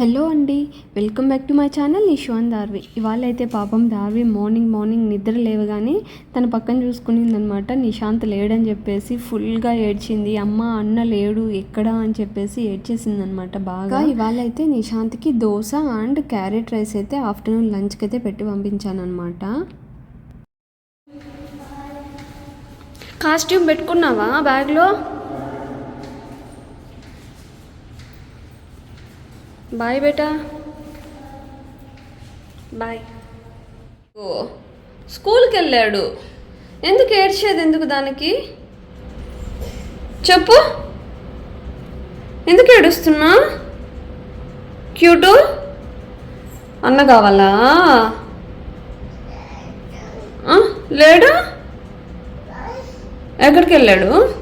Hello అండి welcome back to my channel Nishan Darvi. ఇవాళ అయితే పాపం దార్వి మార్నింగ్ మార్నింగ్ నిద్ర లేవగానే తన పక్కన చూసుకునిందనమాట. నిశాంత్ లేడని చెప్పేసి ఫుల్గా ఏడ్చింది. అమ్మ అన్న లేడు ఎక్కడా అని చెప్పేసి ఏడ్చేసింది అనమాట బాగా. ఇవాళ అయితే నిశాంత్కి దోశ అండ్ క్యారెట్ రైస్ అయితే ఆఫ్టర్నూన్ లంచ్కి అయితే పెట్టి పంపించాను అనమాట కాస్ట్యూమ్ పెట్టుకున్నావా బ్యాగ్లో బాయ్ బేటా. బాయ్. ఓ స్కూల్కి వెళ్ళాడు ఎందుకు ఏడ్చేది ఎందుకు దానికి? చెప్పు. ఎందుకు ఏడుస్తున్నా? క్యూటు. అన్న కావాలా? లేడా? ఎక్కడికి వెళ్ళాడు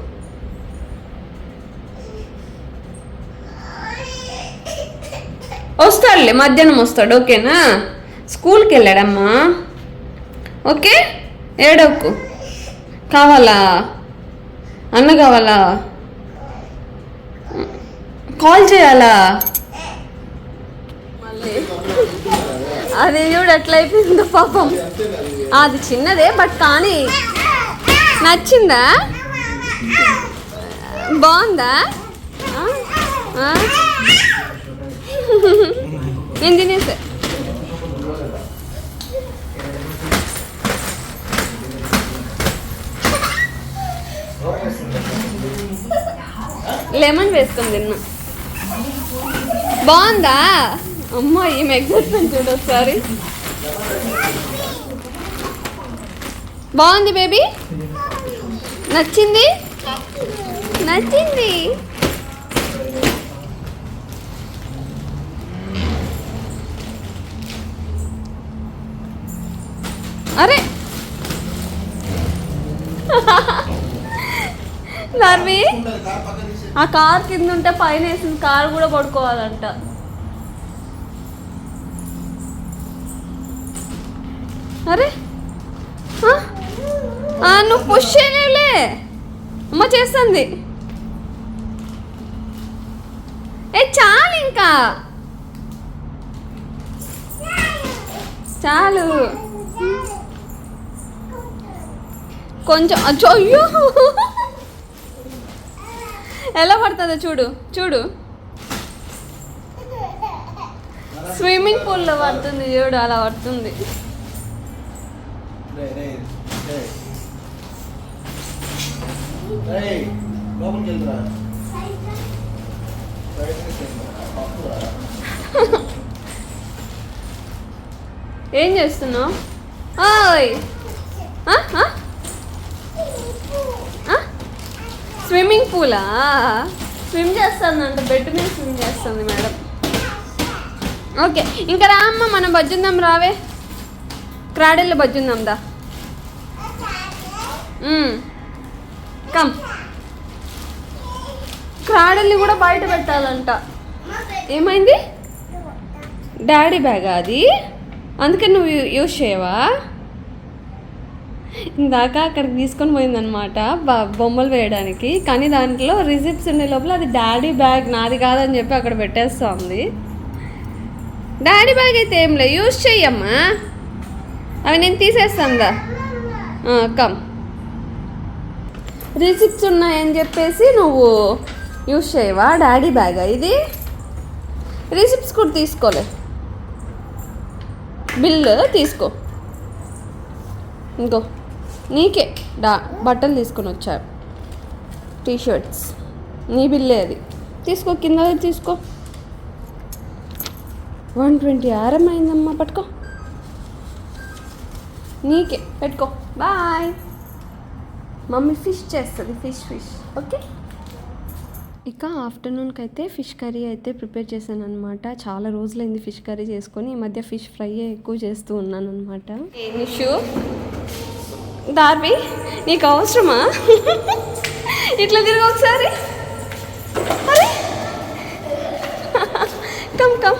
వస్తాడులే మధ్యాహ్నం వస్తాడు ఓకేనా? స్కూల్కి వెళ్ళాడమ్మా. ఓకే? ఏడవకు. కావాలా? అన్న కావాలా? కాల్ చేయాలా? అది చూడు ఎట్లయిపోయిందో పాపం. అది చిన్నదే బట్ కానీ నచ్చిందా? బాగుందా? నేను తినేసా. లెమన్ వేసుకొని తిన్నా. బాగుందా? అమ్మా ఈమె ఎగ్జైట్మెంట్ చూడు ఒకసారి. బాగుంది బేబీ నచ్చింది? నచ్చింది. నర్వి? ఆ కార్ కింద ఉంటే పైన వేసిన కార్ కూడా పడుకోవాలంట. అరే నువ్వు పుష్ చేయలేవులే. అమ్మ చేస్తుంది. ఏ చాలు ఇంకా. చాలు. కొంచెం అయ్యో. ఎలా పడుతుందో చూడు చూడు. స్విమ్మింగ్ పూల్లో పడుతుంది చూడు అలా పడుతుంది. ఏం చేస్తున్నావు? ఓయ్ ఆ? ఆ? ఆ? స్విమ్మింగ్ పూలా? స్విమ్ చేస్తుందంట బెడ్ మీద స్విమ్ చేస్తుంది మేడం. ఓకే ఇంకా రా అమ్మ మనం బజ్జుందాం రావే. క్రాడెల్లో బజ్జుందాం దా. కమ్. క్రాడల్ని కూడా బయట పెట్టాలంట. ఏమైంది? డాడీ బ్యాగా అది? అందుకని నువ్వు యూజ్ చేయవా? ఇందాక అక్కడికి తీసుకొని పోయిందనమాట బ- బొమ్మలు వేయడానికి. కానీ దాంట్లో రిసిప్ట్స్ ఉండే లోపల అది డాడీ బ్యాగ్ నాది కాదని చెప్పి అక్కడ పెట్టేస్తుంది. డాడీ బ్యాగ్ అయితే ఏం లేదు యూజ్ చెయ్యమ్మా. అవి నేను తీసేస్తాందా కమ్. రిసిప్ట్స్ ఉన్నాయని చెప్పేసి నువ్వు యూజ్ చేయవా డాడీ బ్యాగా ఇది? రిసిప్ట్స్ కూడా తీసుకోలే బిల్లు తీసుకో. ఇంకో. నీకే. డా బట్టలు తీసుకొని వచ్చారు టీ షర్ట్స్ నీ బిల్లే అది. తీసుకో కింద తీసుకో. వన్ ట్వంటీ ఆరం అయిందమ్మా పట్టుకో. నీకే. పెట్టుకో. బాయ్. మమ్మీ ఫిష్ చేస్తుంది ఫిష్ ఫిష్. ఓకే? ఇక ఆఫ్టర్నూన్కి అయితే ఫిష్ కర్రీ అయితే ప్రిపేర్ చేశాను అనమాట చాలా రోజులైంది ఫిష్ కర్రీ చేసుకొని ఈ మధ్య ఫిష్ ఫ్రై ఎక్కువ చేస్తూ ఉన్నాను అనమాట నిషు దార్వి నీకు అవసరమా? ఇట్లా తిరుగు ఒకసారి. Come come.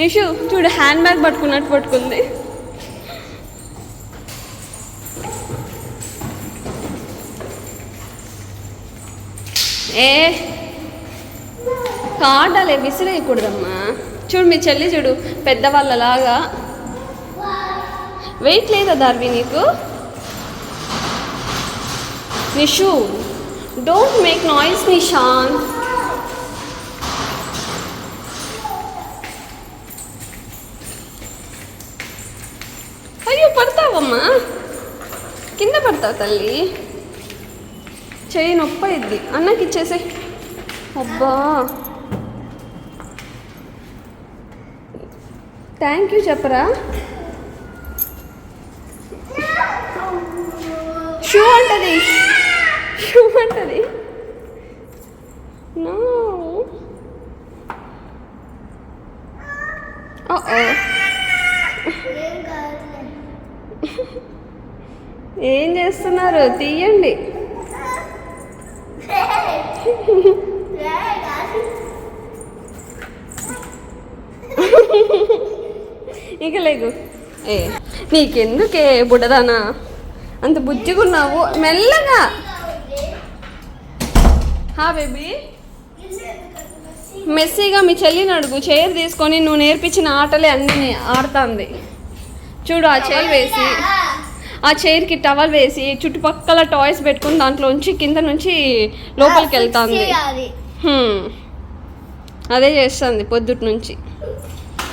నిషు చూడు హ్యాండ్ బ్యాగ్ పట్టుకున్నట్టు పట్టుకుంది. ఏ? కాడాలే విసిరేయకూడదమ్మా. చూడు మీ చెల్లి చూడు పెద్దవాళ్ళలాగా. వెయిట్ లేదా దార్వి నీకు? Nishu don't make noise Nishan అయ్యో పడతావమ్మా. కింద పడతావు తల్లి. చెయ్యి నొప్పి అన్నకి ఇచ్చేసే. అబ్బా. థ్యాంక్ యూ చెప్పరా? షూ అంటది. షూ అంటది. నో ఓ ఏం చేస్తున్నారు? తీయండి. ఇక లేదు. ఏ నీకెందుకే బుడదానా అంత బుజ్జిగున్నావు. మెల్లగా. హా బేబీ. మెస్సీగా మీ చెల్లిని అడుగు. చైర్ తీసుకొని నువ్వు నేర్పించిన ఆటలే అన్నీ ఆడుతుంది. చూడు ఆ చైర్ వేసి. ఆ చైర్కి టవల్ వేసి చుట్టుపక్కల టాయ్స్ పెట్టుకుని దాంట్లోంచి కింద నుంచి లోపలికి వెళ్తుంది. అదే చేస్తుంది పొద్దుటి నుంచి.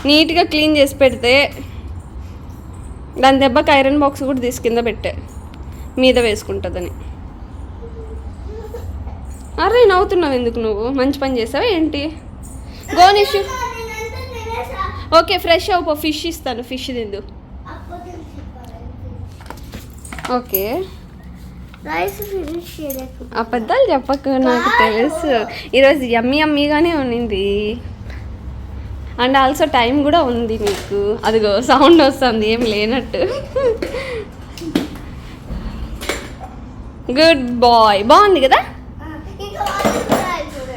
నీట్గా క్లీన్ చేసి పెడితే దాని దెబ్బకి ఐరన్ బాక్స్ కూడా తీసి కింద పెట్టే మీద వేసుకుంటుందని. అరే నవ్వుతున్నావు ఎందుకు నువ్వు? మంచి పని చేసావా ఏంటి? గోనిషు ఓకే ఫ్రెష్ అవ్వ ఫిష్ ఇస్తాను ఫిష్ తిందు. ఓకే. అబద్ధాలు చెప్పకు నాకు తెలుసు. ఈరోజు యమ్మీ యమ్మీగానే ఉన్నింది. అండ్ ఆల్సో టైం కూడా ఉంది నీకు. అదిగో సౌండ్ వస్తుంది ఏం లేనట్టు. గుడ్ బాయ్ బాగుంది కదా?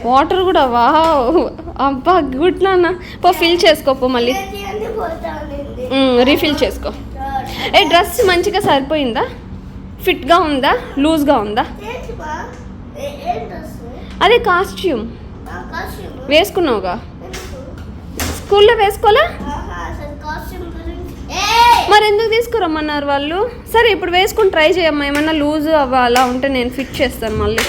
వాటర్ కూడా వావ్ అబ్బా గుడ్ నాన్న. పో ఫిల్ చేసుకోపో మళ్ళీ. రీఫిల్ చేసుకో. ఏ డ్రెస్ మంచిగా సరిపోయిందా? ఫిట్గా ఉందా? లూజ్గా ఉందా? అదే కాస్ట్యూమ్? వేసుకున్నావుగా? స్కూల్లో వేసుకోలే? ఏయ్! మరి ఎందుకు తీసుకురమ్మన్నారు వాళ్ళు? సరే ఇప్పుడు వేసుకుని ట్రై చేయమ్మా. ఏమన్నా లూజ్ అవ్వాలా? ఉంటే నేను ఫిట్ చేస్తాను మళ్ళీ.